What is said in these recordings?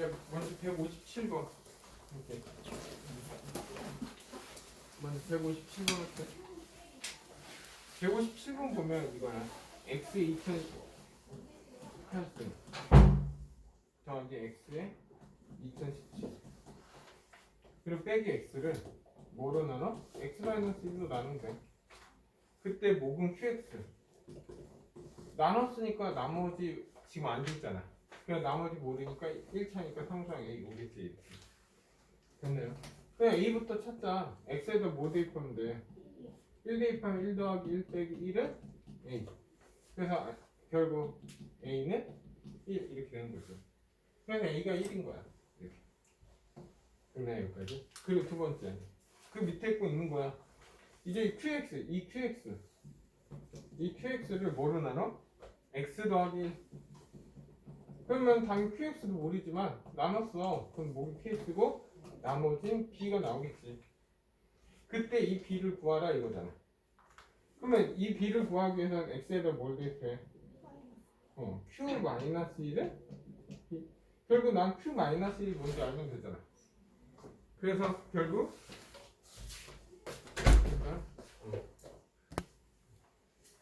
야, 먼저 157번. 이렇게. 먼저 157번 할게. 157번 보면 이거야. x 2000 할때 더하기 x에 2017 그리고 빼기 x를 뭐로 나눠? x-1로 나누면 돼. 그때 목은 qx 나눴으니까 나머지 지금 안 줬잖아. 그냥 나머지 모르니까 1차니까 상수항 A 오겠지. 됐네요. 그냥 A부터 찾자. X에다 뭐 대입하면 돼? 1 대입하면 1 더하기 1 빼기 1은 A. 그래서 결국 A는 1 이렇게 되는 거죠. 그래서 A가 1인 거야. 이렇게. 됐나요 여기까지? 그리고 두 번째. 그 밑에 거 있는 거야. 이제 QX, 이 QX. 이 QX를 뭐로 나눠? X 더하기 1. 그러면 당연히 QX도 모르지만 나눴어. 그럼 목이 QX고 나머진 B가 나오겠지. 그때 이 B를 구하라 이거잖아. 그러면 이 B를 구하기 위해서는 X에다 뭘 대입해? 어, Q 마이너스 1을? 결국 난 Q 마이너스 1이 뭔지 알면 되잖아. 그래서 결국 그러니까, 어.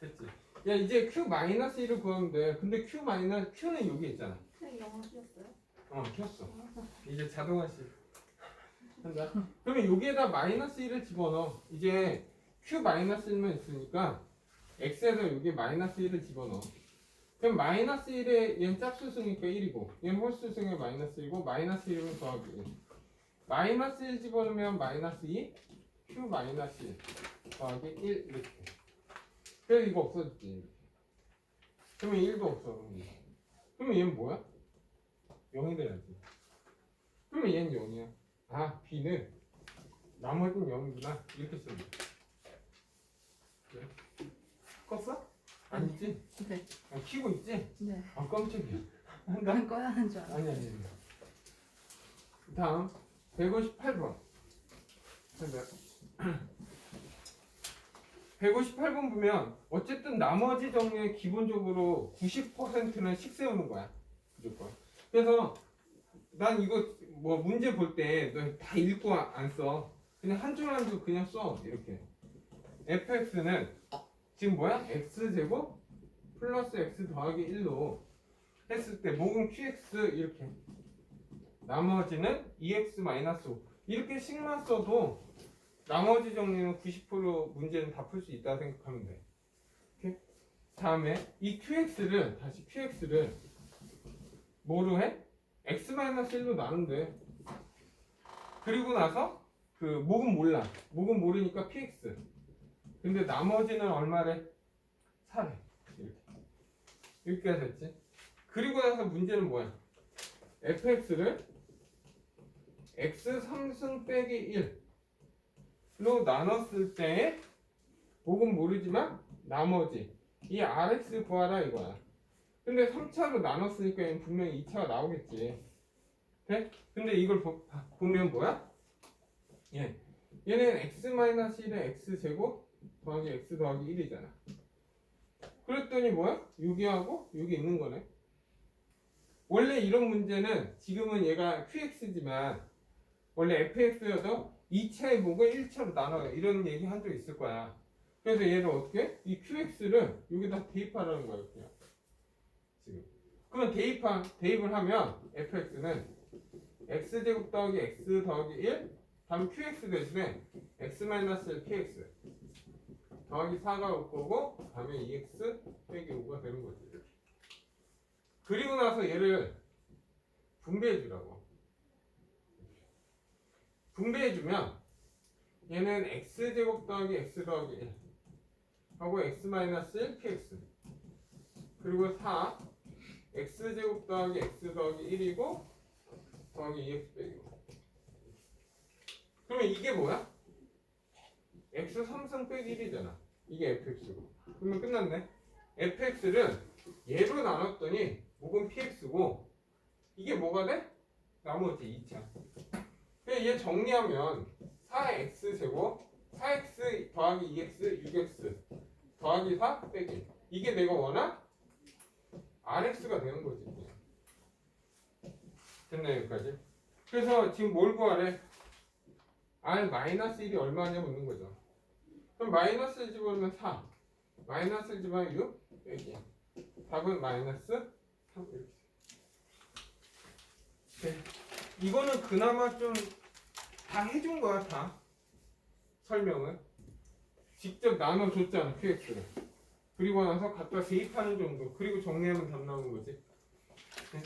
됐지. 야 이제 Q 마이너스 1을 구하면 돼. 근데 Q 마이너스 Q는 여기 있잖아. 선생님 영어 쓰셨어요? 어 켰어. 이제 자동화식 한다. 그러면 여기에다 마이너스 1을 집어넣어. 이제 Q 마이너스 1만 있으니까 X에서 여기 마이너스 1을 집어넣어. 그럼 마이너스 1에 얘는 짝수승이니까 1이고 얘는 홀수승에 마이너스 1이고 마이너스 1이면 더하기 1. 마이너스 1 집어넣으면 마이너스 2 Q 마이너스 1 더하기 1 이렇게. 그래서 이거 없어졌지. 그러면 1도 없어. 그러면 얘는 뭐야? 0이 돼야지. 그러면 얘는 0이야. 아, B는 나머지는 0이구나. 이렇게 쓰면 돼. 그래? 껐어? 아니지? 네. 아, 키고 있지? 네. 아, 깜짝이야. 한다? 난 꺼야 하는 줄 알았어. 아니, 아니, 아니. 다음, 158번. 158번 보면, 어쨌든 나머지 정리에 기본적으로 90%는 식 세우는 거야. 무조건. 그래서, 난 이거 뭐 문제 볼 때 너 다 읽고 아- 안 써. 그냥 한 줄 한 줄 그냥 써. 이렇게. fx는 지금 뭐야? x제곱 플러스 x 더하기 1로 했을 때 목은 qx 이렇게. 나머지는 2x 마이너스 5. 이렇게 식만 써도 나머지 정리는 90% 문제는 다 풀 수 있다 생각하면 돼. 오케이? 다음에 이 qx를 다시 qx를 뭐로 해? x-1로 나눈대. 그리고 나서 그 목은 몰라. 목은 모르니까 px. 근데 나머지는 얼마래? 4래. 이렇게. 여기까지 됐지? 그리고 나서 문제는 뭐야? fx를 x 3승 빼기 1 로 나눴을 때 목은 모르지만 나머지 이 rx 구하라 이거야. 근데 3차로 나눴으니까 분명히 2차가 나오겠지. 돼? 근데 이걸 보, 면 뭐야? 예. 얘는 x-1의 x제곱 더하기 x 더하기 1이잖아. 그랬더니 뭐야? 6이하고 6이 있는 거네. 원래 이런 문제는 지금은 얘가 qx지만 원래 fx여도 2차의 목을 1차로 나눠요. 이런 얘기 한 적 있을 거야. 그래서 얘를 어떻게? 해? 이 qx를 여기다 대입하라는 거예요. 그냥. 지금. 그럼 대입한, 대입을 하면 fx는 x제곱 더하기 x 더하기 1 다음 qx 대신에 x-1 px 더하기 4가 올 거고 다음에 2x 빼기 5가 되는 거지. 그리고 나서 얘를 분배해 주라고 분배해 주면 얘는 x제곱 더하기 x 더하기 1 하고 x-1 px. 그리고 4 x제곱 더하기 x 더하기 1이고 더하기 2x 빼기 5 그러면 이게 뭐야? x 3승 빼기 1이잖아. 이게 fx고. 그러면 끝났네. fx를 얘로 나눴더니 목은 px고 이게 뭐가 돼? 나머지 2차 그냥 얘 정리하면 4x 제곱 4x 더하기 2x 6x 더하기 4 빼기 이게 내가 원한 RX가 되는 거지. 됐네 여기까지. 그래서 지금 뭘 구하래? R 마이너스 1이 얼마냐 묻는 거죠. 그럼 마이너스 집어넣으면 4. 마이너스 집어넣으면 6. 여기. 답은 마이너스 3. 이렇게. 네. 이거는 그나마 좀 다 해준 거야 다. 설명은. 직접 나눠줬잖아 QX를. 그리고 나서 갖다 대입하는 정도. 그리고 정리하면 답 나오는 거지. 네.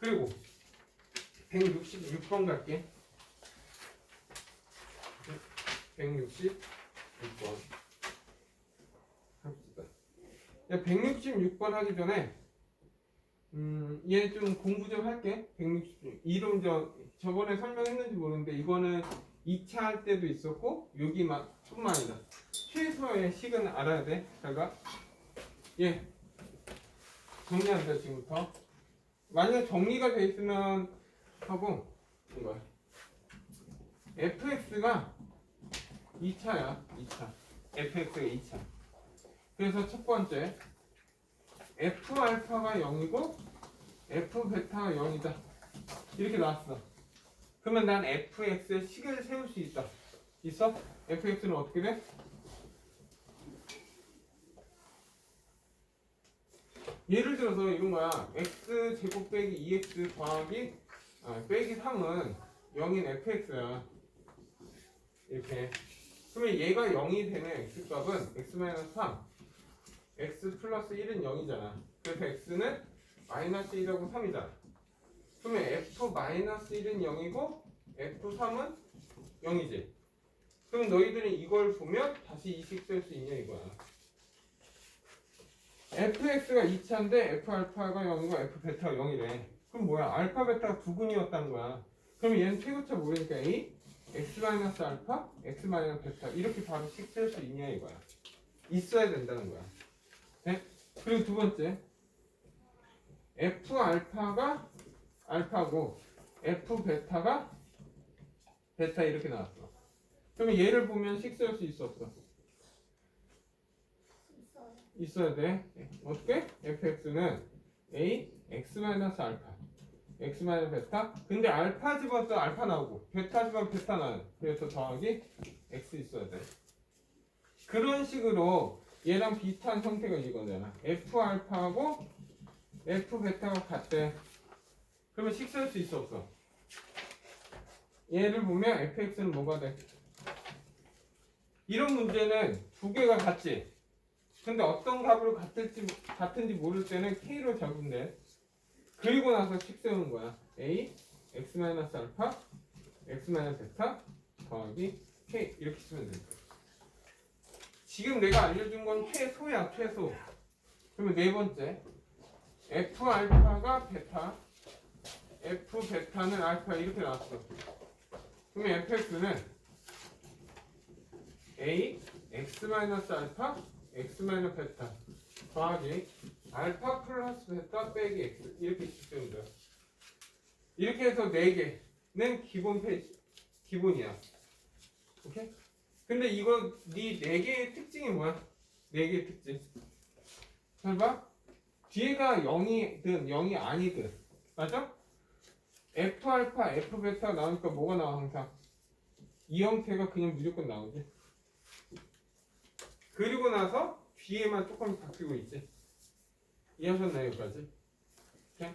그리고 166번 갈게. 166번. 합시다. 야, 166번 하기 전에, 음, 얘 좀 공부 좀 할게. 166. 이름 저, 저번에 설명했는지 모르는데, 이거는 2차 할 때도 있었고, 여기만, 아니라, 최소의 식은 알아야 돼. 제가. 예. 정리한다, 지금부터. 만약 정리가 돼 있으면 하고 이거 fx가 2차야 2차 fx가 2차 그래서 첫 번째 f 알파가 0이고 f 베타가 0이다 이렇게 나왔어 그러면 난 fx의 식을 세울 수 있다 있어? fx는 어떻게 돼? 예를 들어서 이런 거야. x 제곱 빼기 2x 더하기 아, 빼기 3은 0인 fx야. 이렇게. 그러면 얘가 0이 되는 x값은 x-3. X 플러스 1은 0이잖아. 그래서 x는 마이너스 1하고 3이잖아. 그러면 f 마이너스 1은 0이고 f3은 0이지. 그럼 너희들이 이걸 보면 다시 이식 쓸 수 있냐 이거야. fx가 2차인데 f 알파가 0이고 f 베타가 0이래. 그럼 뭐야? 알파 베타가 두 근이었다는 거야. 그럼 얘는 최고차 모르니까 a x 마이너스 알파, x 마이너스 베타 이렇게 바로 식 쓸 수 있냐 이거야. 있어야 된다는 거야. 네? 그리고 두 번째 f 알파가 알파고 f 베타가 베타 이렇게 나왔어. 그러면 얘를 보면 식쓸수 있어 없어? 있어야 돼. 어떻게? fx는 a x 마이너스 알파, x 마이너스 베타. 근데 알파 집어서 알파 나오고 베타 집어서 베타 나요. 그래서 더하기 x 있어야 돼. 그런 식으로 얘랑 비슷한 형태가 이거잖아. f 알파하고 f 베타가 같대. 그러면 식쓸 수 있어 없어? 얘를 보면 fx는 뭐가 돼? 이런 문제는 두 개가 같지. 근데 어떤 값으로 같을지 같은지 모를 때는 k로 적으면 돼. 그리고 나서 식 세우는 거야. a x 마이너스 알파 x 마이너스 베타 더하기 k 이렇게 쓰면 돼. 지금 내가 알려준 건 최소야 최소. 그러면 네 번째 f 알파가 베타 f 베타는 알파 이렇게 나왔어. 그러면 fx는 a x 마이너스 알파 x 마이너스 베타 더하기 알파 플러스 베타 빼기 x 이렇게 쓰면 돼요. 이렇게 해서 네 개는 기본 페이지 기본이야. 오케이? 근데 이거 네 네 개의 특징이 뭐야? 네 개의 특징. 잘 봐. 뒤에가 0이든 0이 아니든 맞아? f 알파 f 베타 나오니까 뭐가 나와 항상 이 형태가 그냥 무조건 나오지. 그리고 나서 뒤에만 조금 바뀌고 있지. 이해하셨나요, 여기까지? 오케이?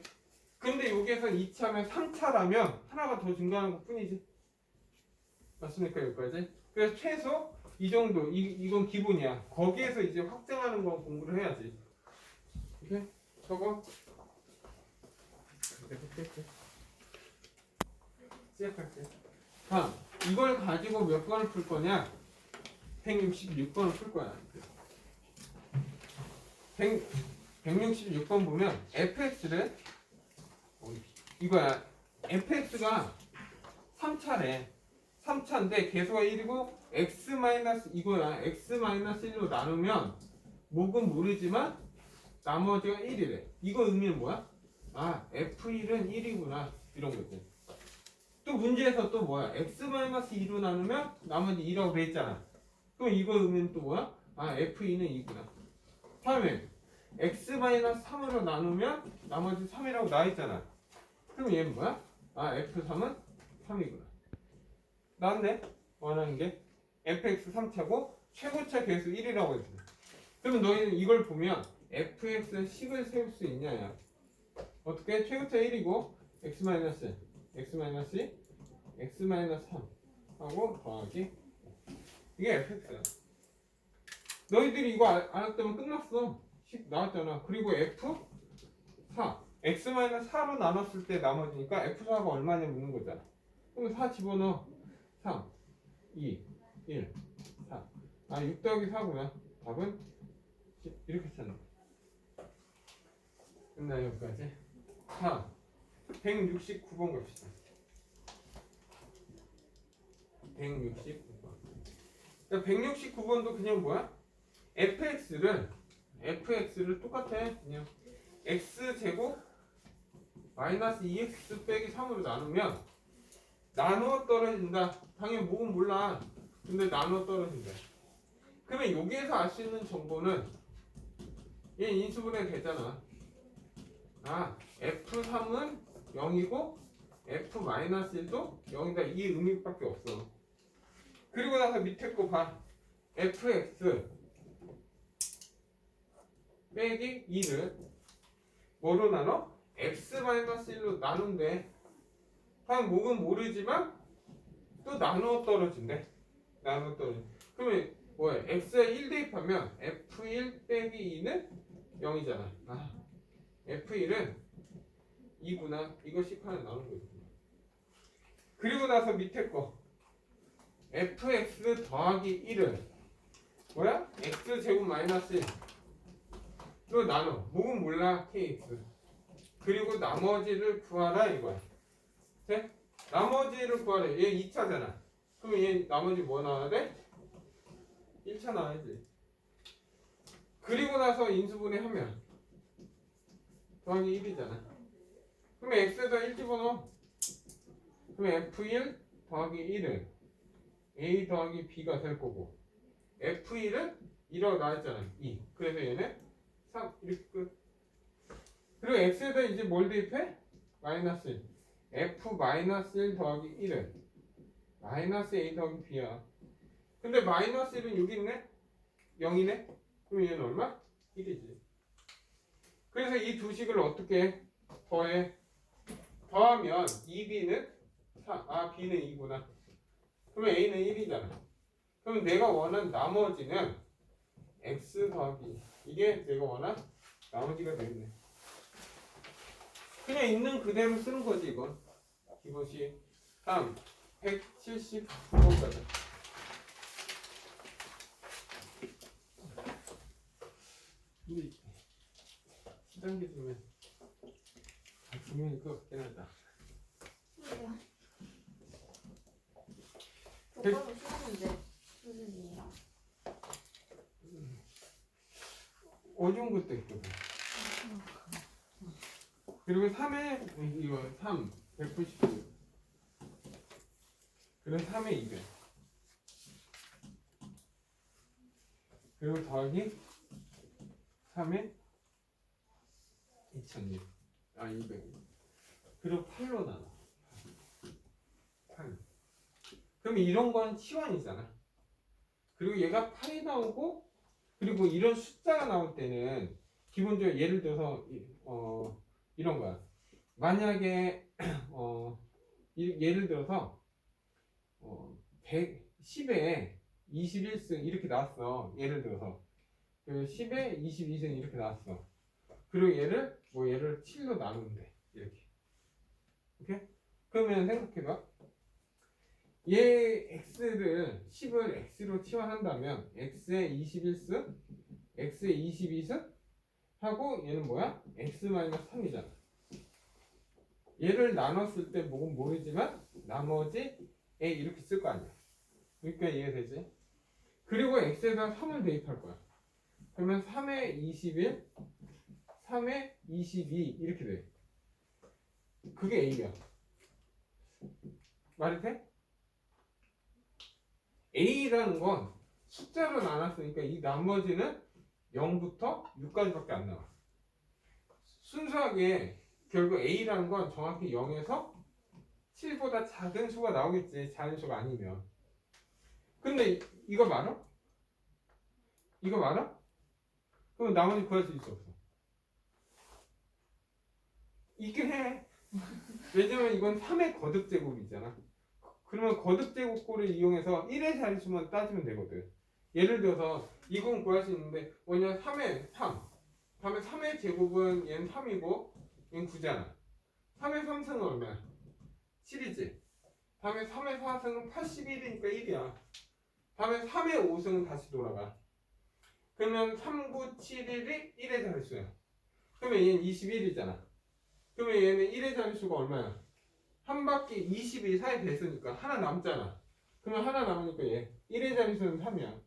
근데 여기에서 2차면 3차라면 하나가 더 증가하는 것 뿐이지. 맞습니까, 여기까지? 그래서 최소 이 정도, 이, 이건 기본이야. 거기에서 이제 확장하는 건 공부를 해야지. 오케이? 저거. 시작할게. 다음, 이걸 가지고 몇 번을 풀 거냐? 166번을 풀 거야. 100, 166번 보면 fx를 이거야. fx가 3차래. 3차인데 개수가 1이고 x 마이너스 이거야. x 마이너스 1로 나누면 목은 모르지만 나머지가 1이래. 이거 의미는 뭐야? 아, f1은 1이구나. 이런 거지. 또 문제에서 또 뭐야? x 마이너스 2로 나누면 나머지 2라고 돼 있잖아. 그럼 이거 의미는 또 뭐야? 아 F2는 2구나. 다음에 x 마이너스 3으로 나누면 나머지 3이라고 나와 있잖아. 그럼 얘는 뭐야? 아 F3은 3이구나 나왔네 원하는 게 fx 3차고 최고차 계수 1이라고 했어 그러면 너희는 이걸 보면 fx 식을 세울 수 있냐야? 어떻게? 최고차 1이고 x 마이너스 x 마이너스 x 마이너스 3 하고 더하기 이게 fx야 너희들이 이거 알- 알았다면 끝났어. 식 나왔잖아. 그리고 f 4 x 마이너스 4로 나눴을 때 나머지니까 f4가 얼마냐 묻는 거잖아. 그럼 4 집어넣어 3 2 1 4 아, 6 더하기 4구나. 답은 10. 이렇게 찾는 거야. 끝나 여기까지. 자, 169번 갑시다. 169번. 그러니까 169번도 그냥 뭐야? fx를 fx를 똑같아. 그냥 x 제곱 마이너스 2x 빼기 3으로 나누면 나누어 떨어진다. 당연히 목은 몰라. 근데 나누어 떨어진다. 그러면 여기에서 알 수 있는 정보는 얘 인수분해 되잖아. 아, F3은 0이고 F-1도 0이다. 이 의미밖에 없어. 그리고 나서 밑에 거 봐. FX 빼기 2를 뭐로 나눠? X-1로 나눈대. 한 목은 모르지만 또 나누어 떨어진대. 나누어 떨어진. 그러면 뭐야? x에 1 대입하면 f1 빼기 2는 0이잖아. 아, f1은 2구나. 이것이 하나 나오는 거지. 그리고 나서 밑에 거 fx 더하기 1은 뭐야? x 제곱 마이너스 1로 나눠. 목은 몰라 kx. 그리고 나머지를 구하라 이거야. 돼? 나머지를 구하래. 얘 2차잖아. 그럼 얘 나머지 뭐 나와야 돼? 1차 나와야지. 그리고 나서 인수분해 하면 더하기 1이잖아. 그러면 x에다 1 집어넣어. 그러면 f1 더하기 1은 a 더하기 b가 될 거고 f1은 2라고 나왔잖아. 2. 그래서 얘는 3 이렇게 끝. 그리고 x에다 이제 뭘 대입해? 마이너스 1. F 마이너스 1 더하기 1은 마이너스 a 더하기 b야. 근데 마이너스 1은 여기 있네? 0이네? 그럼 얘는 얼마? 1이지. 그래서 이 두 식을 어떻게 해? 더해? 더하면 2b는 4, 아 b는 2구나. 그러면 a는 1이잖아. 그럼 내가 원한 나머지는 x 더하기 이게 내가 원한 나머지가 되겠네. 그냥 있는 그대로 쓰는 거지 이건. 기본식 3, 179번까지. 우리 시장기 아, 주면 이거 같긴 하다. 조건은 수준인데 수준이에요. 어려운 것도 있거든. 그리고 3에 이거 3 199. 그리고 3에 200. 그리고 더하기 3에 2000일. 아 200. 그리고 8로 나눠. 8. 그럼 이런 건 치환이잖아. 그리고 얘가 8이 나오고 그리고 이런 숫자가 나올 때는 기본적으로 예를 들어서 이- 어 이런 거야. 만약에 어 이- 예를 들어서 어 110에 21승 이렇게 나왔어. 예를 들어서 그 10에 22승 이렇게 나왔어. 그리고 얘를 뭐 얘를 7로 나누면 돼. 이렇게. 오케이? 그러면 생각해봐. 얘 x를 10을 x로 치환한다면 x에 21승, x에 22승 하고 얘는 뭐야? x-3이잖아. 얘를 나눴을 때 뭐는 모르지만 나머지 에 이렇게 쓸 거 아니야. 그러니까 이해되지? 그리고 x에 다 3을 대입할 거야. 그러면 3에 21, 3에 22 이렇게 돼. 그게 a야. 말이 돼? a라는 건 숫자로 나눴으니까 이 나머지는 0부터 6까지밖에 안 나와. 순수하게 결국 a라는 건 정확히 0에서 7보다 작은 수가 나오겠지. 자연수가 아니면. 근데 이- 이거 말아? 이거 말아? 그럼 나머지 구할 수 있어 없어? 있긴 해. 왜냐면 이건 3의 거듭 제곱이잖아. 그러면 거듭 제곱꼴을 이용해서 1의 자릿수만 따지면 되거든. 예를 들어서 이건 구할 수 있는데 뭐냐 3의 3. 다음에 3의 제곱은 얘는 3이고 얘 는 9잖아. 3의 3승은 얼마야? 7이지. 다음에 3의 4승은 81이니까 1이야. 다음에 3의 5승은 다시 돌아가. 그러면 3, 9, 7, 1이 1의 자릿수야. 그러면 얘는 21이잖아. 그러면 얘는 1의 자릿수가 얼마야? 한 바퀴 22 4의 배수니까 하나 남잖아. 그러면 하나 남으니까 얘 1의 자릿수는 3이야.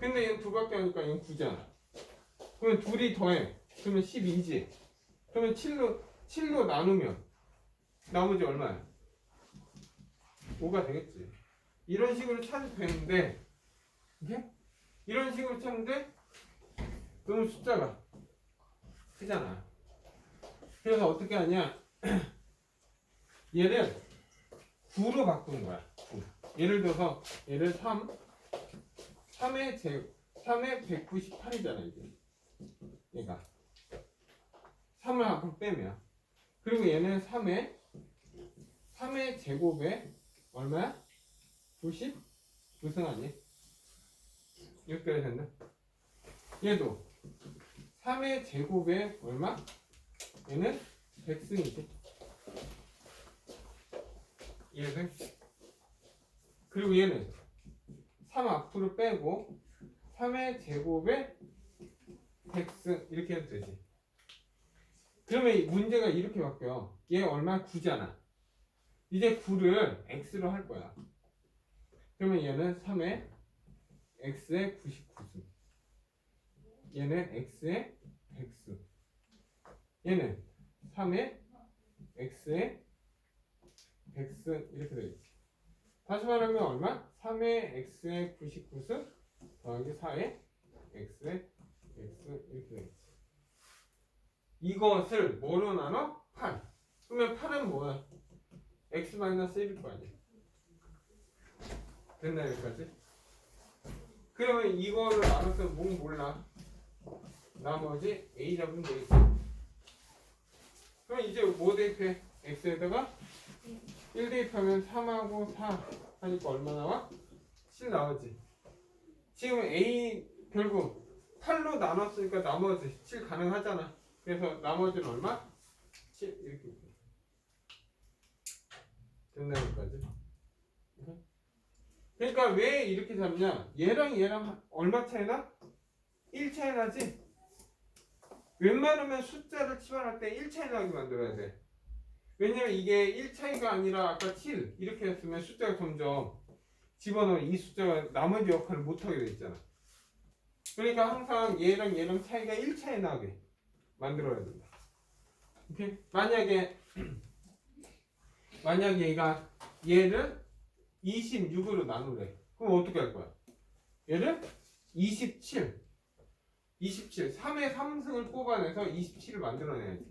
근데 얘는 두 바퀴 하니까 얘는 9잖아. 그러면 둘이 더해. 그러면 12지. 그러면 7로 7로 나누면 나머지 얼마야? 5가 되겠지. 이런 식으로 찾아도 되는데 이게 이런 식으로 찾는데 그러면 숫자가 크잖아. 그래서 어떻게 하냐? 얘를 9로 바꾸는 거야. 9. 예를 들어서 얘를 3 3의 제 3의 198이잖아 이게. 얘가 3을 앞으로 빼면 그리고 얘는 3의 3의 제곱에 얼마야? 90? 무슨 아니? 이렇게 됐나? 얘도 3의 제곱에 얼마? 얘는 100승이지. 얘는 그리고 얘는 3 앞으로 빼고 3의 제곱에 100승 이렇게 해도 되지. 그러면 이 문제가 이렇게 바뀌어. 얘 얼마? 9잖아. 이제 9를 x로 할 거야. 그러면 얘는 3의 x의 99수. 얘는 x의 100수. 얘는 3의 x의 100수 이렇게 되겠지. 다시 말하면 얼마? 3의 x의 99수 더하기 4의 x의 100수 이렇게 되겠지. 이것을 뭐로 나눠? 8. 그러면 8은 뭐야? x-1일 거 아니야. 됐나 여기까지? 그러면 이거를 알아서 뭐 몰라. 나머지 a 잡으면 되겠지. 그럼 이제 뭐 대입해? x에다가 1 대입하면 3하고 4 하니까 얼마 나와? 7 나오지. 지금 a 결국 8로 나눴으니까 나머지 7 가능하잖아. 그래서 나머지는 얼마? 7 이렇게 됐나 여기까지? 그러니까 왜 이렇게 잡냐? 얘랑 얘랑 얼마 차이나? 1 차이 나지? 웬만하면 숫자를 치환할 때 1 차이 나게 만들어야 돼. 왜냐면 이게 1 차이가 아니라 아까 7 이렇게 했으면 숫자가 점점 집어넣으면 이 숫자가 나머지 역할을 못하게 돼 있잖아. 그러니까 항상 얘랑 얘랑 차이가 1 차이 나게 만들어야 된다. 오케이? 만약에 만약 얘가 얘를 26으로 나누래. 그럼 어떻게 할 거야? 얘를 27 27 3의 3승을 뽑아내서 27을 만들어내야지.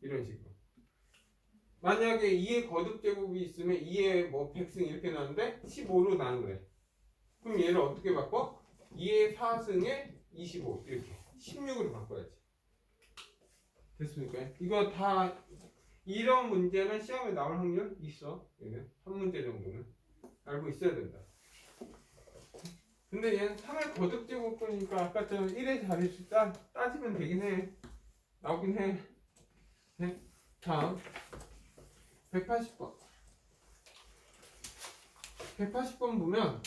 이런 식으로. 만약에 2의 거듭 제곱이 있으면 2의 뭐 100승 이렇게 나는데 15로 나누래. 그럼 얘를 어떻게 바꿔? 2의 4승에 25 이렇게 16으로 바꿔야지. 됐습니까? 이거 다 이런 문제는 시험에 나올 확률 있어. 얘는 한 문제 정도는 알고 있어야 된다. 근데 얘는 3의 거듭 제곱이니까 아까처럼 1의 자릿수 따, 따지면 되긴 해. 나오긴 해. 네. 다음 180번. 180번 보면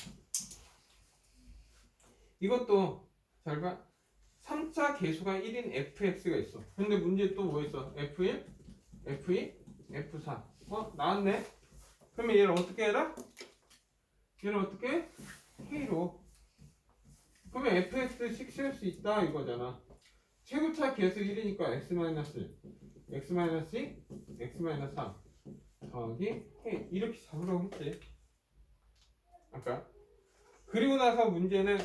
이것도 잘 봐. 3차 계수가 1인 fx가 있어. 근데 문제 또 뭐 있어? f1, f2, f4. 어? 나왔네? 그러면 얘를 어떻게 해라? 얘를 어떻게 해? k로. 그러면 fx를 식수할 수 있다 이거잖아. 최고차 계수 1이니까 x-1, x-2, x-3 더하기 k 이렇게 잡으라고 했지. 아까. 그리고 나서 문제는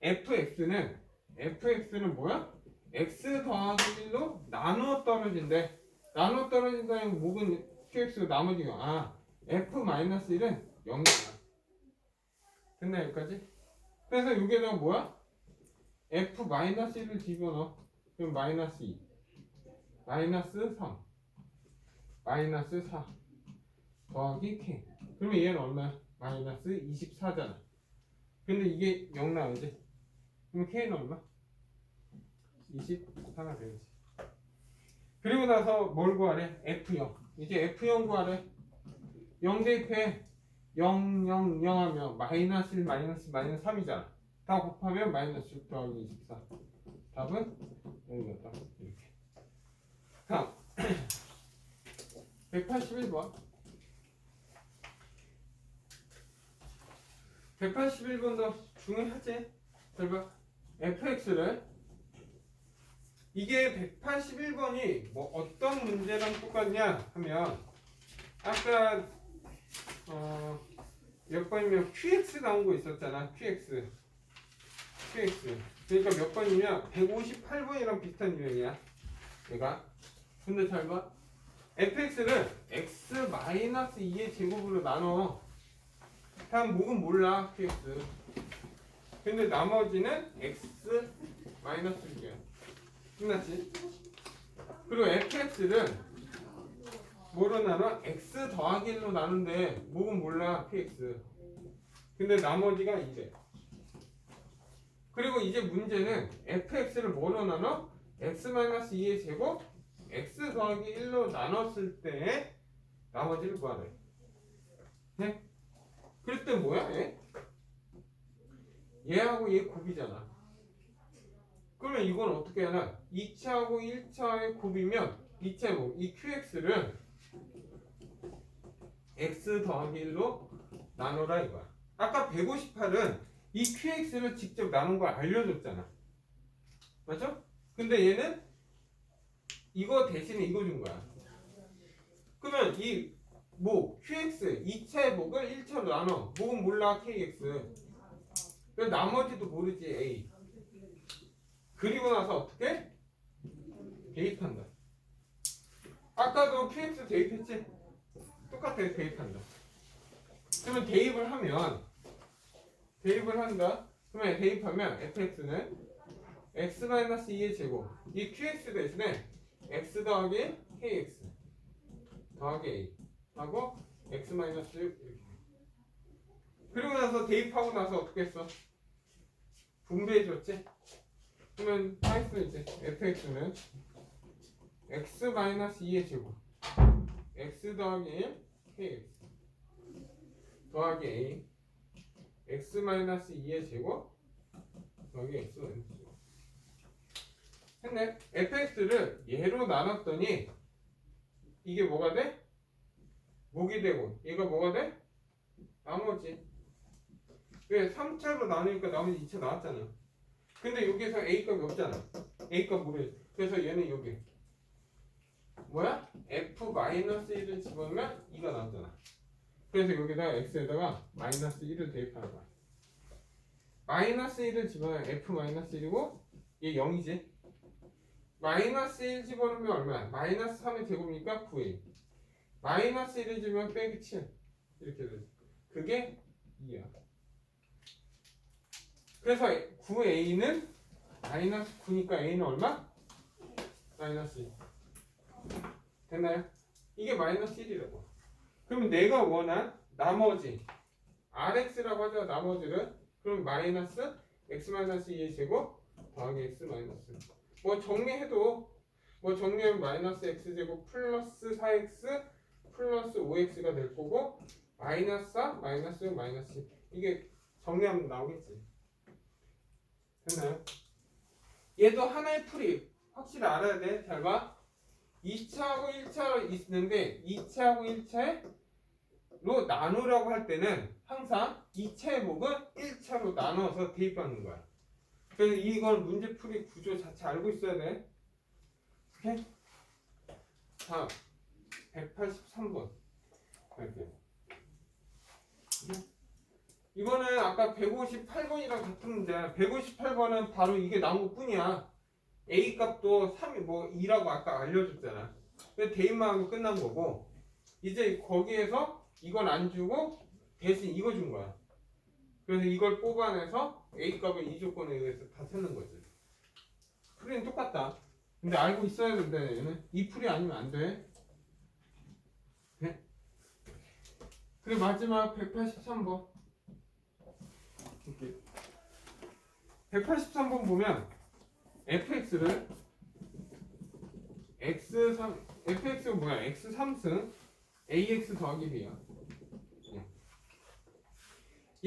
fx는 fx는 뭐야? x 더하기 1로 나누어 떨어진대. 나누어 떨어진다는 목은 QX 나머지 아 F-1은 0이야. 됐나 여기까지? 그래서 여기에다가 뭐야? F-1을 집어넣어. 그럼 마이너스 2. 마이너스 3. 마이너스 4. 더하기 K. 그러면 얘는 얼마야? 마이너스 24잖아. 근데 이게 0 나오지? 그럼 K는 얼마? 24가 되겠지. 그리고 나서 뭘 구하래? F0. 이제 F0 구하래. 0 대입해. 0, 0, 0 하면 마이너스 1, 마이너스 마이너스 3이잖아. 다 곱하면 마이너스 6 더하기 24. 답은 여기다 이렇게. 다음 181번 181번도 중요하지? 잘 봐. Fx를 이게 181번이 뭐 어떤 문제랑 똑같냐 하면 아까 어, 몇 번이면 qx 나온 거 있었잖아 qx. qx. 그러니까 몇 번이면 158번이랑 비슷한 유형이야. 얘가. 근데 잘봐 fx를 x 마이너스 2의 제곱으로 나눠. 다음 목은 몰라 qx 근데 나머지는 x 마이너스 6이야 끝났지? 그리고 fx를 뭐로 나눠? x 더하기 1로 나눈데 목은 몰라 px 근데 나머지가 이래 그리고 이제 문제는 fx를 뭐로 나눠? x-2의 제곱 x 더하기 1로 나눴을 때 나머지를 구하래 네? 그럴 때 뭐야 얘? 얘하고 얘 곱이잖아 그러면 이건 어떻게 하나? 2차하고 1차의 곱이면 2차의 곱, 이 qx를 x 더하기 1로 나눠라 이거야. 아까 158은 이 qx를 직접 나눈 걸 알려줬잖아. 맞죠? 근데 얘는 이거 대신에 이거 준 거야. 그러면 이 목, qx 2차의 목을 1차로 나눠. 목은 몰라 kx. 그 나머지도 모르지 a. 그리고 나서 어떻게? 대입한다. 아까도 qx 대입했지? 똑같아 대입한다. 그러면 대입을 하면 대입을 한다. 그러면 대입하면 fx는 x-2의 제곱 이 qx 대신에 x 더하기 kx 더하기 a 하고 x-6 이렇게 그리고 나서 대입하고 나서 어떻게 했어? 분배해 줬지? 그러면 하이스 이제 fx는 x-2의 제곱 x 더하기 1 kx 더하기 a x-2의 제곱 더하기 x 마이너스 제곱 했네 fx를 얘로 나눴더니 이게 뭐가 돼? 목이 되고 얘가 뭐가 돼? 나머지 왜 3차로 나누니까 나머지 2차 나왔잖아. 근데 여기서 a 값이 없잖아. A 값 모르 그래서 얘는 여기. 뭐야? f-1을 집어넣으면 2가 나오잖아. 그래서 여기다가 x에다가 마이너스 1을 대입하는 거야. 마이너스 1을 집어넣으면 f-1이고 얘 0이지. 마이너스 1 집어넣으면 얼마야? 마이너스 3의 제곱이니까 9a 마이너스 1을 집으면 빼기 7 이렇게 되지. 그게 2야 그래서 9a는 마이너스 9니까 a는 얼마? 마이너스 2 됐나요? 이게 마이너스 1이라고. 그럼 내가 원한 나머지 rx라고 하죠 나머지를. 그럼 마이너스 x 마이너스 2의 제곱 더하기 x 마이너스 뭐 정리해도 뭐 정리하면 마이너스 x 제곱 플러스 4x 플러스 5x가 될 거고 마이너스 4 마이너스 6 마이너스 10 이게 정리하면 나오겠지 됐나요? 얘도 하나의 풀이 확실히 알아야 돼. 잘 봐. 2차하고 1차 있는데 2차하고 1차로 나누라고 할 때는 항상 2차의 목은 1차로 나눠서 대입하는 거야. 그래서 이건 문제풀이 구조 자체 알고 있어야 돼. 오케이? 다음 183번 갈게요. 이거는 아까 158번이랑 같은 문제야. 158번은 바로 이게 나온 것 뿐이야. A 값도 3, 뭐 2라고 아까 알려줬잖아. 대입만 하고 끝난 거고 이제 거기에서 이걸 안 주고 대신 이거 준 거야. 그래서 이걸 뽑아내서 A 값을 이 조건에 의해서 다 찾는 거지. 풀이는 똑같다. 근데 알고 있어야 된다 얘는. 이 풀이 아니면 안 돼. 네? 그리고 마지막 183번. 이렇게. 183번 보면 fx를 x3 fx가 뭐야? x3승 ax 더하기 b야. 예.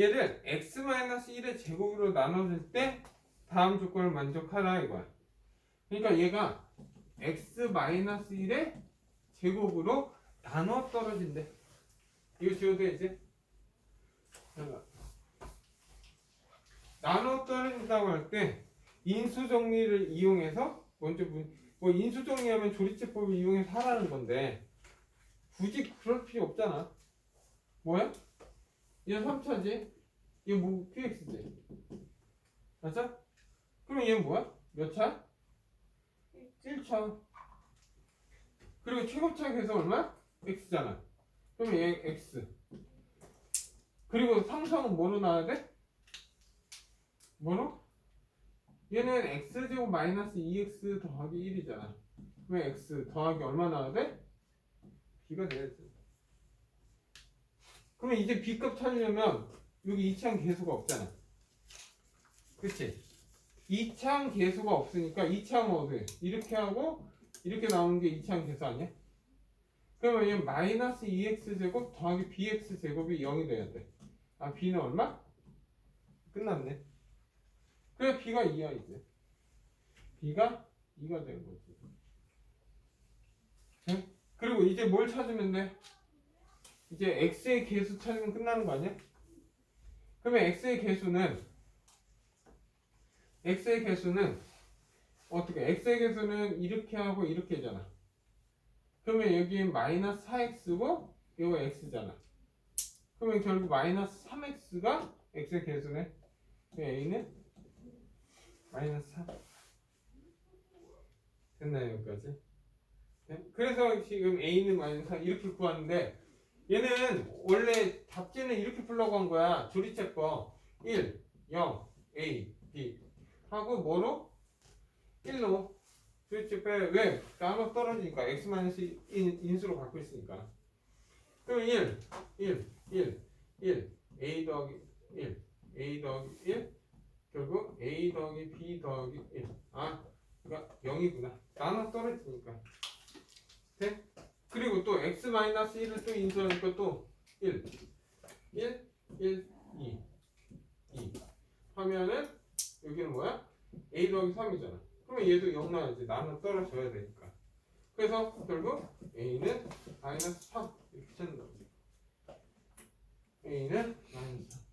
얘를 x-1의 제곱으로 나눠줄 때 다음 조건을 만족하라 이거야. 그러니까 얘가 x-1의 제곱으로 나눠 떨어진대. 이거 지워도 이제 잠깐. 떨어진다고 할 때 인수 정리를 이용해서 먼저 문- 뭐 인수 정리하면 조리제법을 이용해서 하라는 건데 굳이 그럴 필요 없잖아. 뭐야? 얘 3차지? 얘뭐 px지? 맞아? 그럼 얘는 뭐야? 몇 차? 1차. 그리고 최고차 계속 얼마? x잖아. 그럼 얘 x. 그리고 상성은 뭐로 나와야 돼? 뭐로? 얘는 x제곱 마이너스 2x 더하기 1이잖아. 그러면 x 더하기 얼마 나와야 돼? b가 돼야지. 그러면 이제 b값 찾으려면 여기 이차항 계수가 없잖아. 그치? 이차항 계수가 없으니까 이차항 어디? 이렇게 하고 이렇게 나오는 게 이차항 계수 아니야? 그러면 얘 마이너스 2x 제곱 더하기 bx 제곱이 0이 돼야 돼. 아 b는 얼마? 끝났네. 그래 b가 2야 이제. b가 2가 된 거지. 응? 그리고 이제 뭘 찾으면 돼? 이제 x의 개수 찾으면 끝나는 거 아니야? 그러면 x의 개수는 x의 개수는 어떻게? x의 개수는 이렇게 하고 이렇게 잖아. 그러면 여기 마이너스 4x고 이거 x잖아. 그러면 결국 마이너스 3x가 x의 개수네. a는 마이너스 3. 됐나요 여기까지? 네? 그래서 지금 a는 마이너스 3 이렇게 구하는데 얘는 원래 답지는 이렇게 풀려고 한 거야. 조리체법 1, 0, a, b 하고 뭐로? 1로 조리체법 왜? 나눠 떨어지니까 x 마이너스 인, 인수로 갖고 있으니까 그럼 1, 1, 1, 1 a 더하기 1 a 더하기 1 결국 a 더하기 b 더하기 1 아, 그러니까 0이구나 나눠 떨어지니까 돼? 그리고 또 x 마이너스 1을 또 인수하니까 또 1, 1, 1, 2, 2 하면은 여기는 뭐야? a 더하기 3이잖아. 그러면 얘도 0 나와야지. 나눠 떨어져야 되니까. 그래서 결국 a는 마이너스 3 이렇게 찾는 거지. a는 마이너스 3.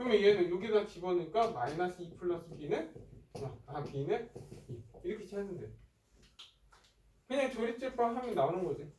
그러면 얘는 여기다 집어넣으니까 마이너스 2 플러스 b는 아 b는 2 이렇게 돼. 그냥 조립제법 하면 나오는 거지.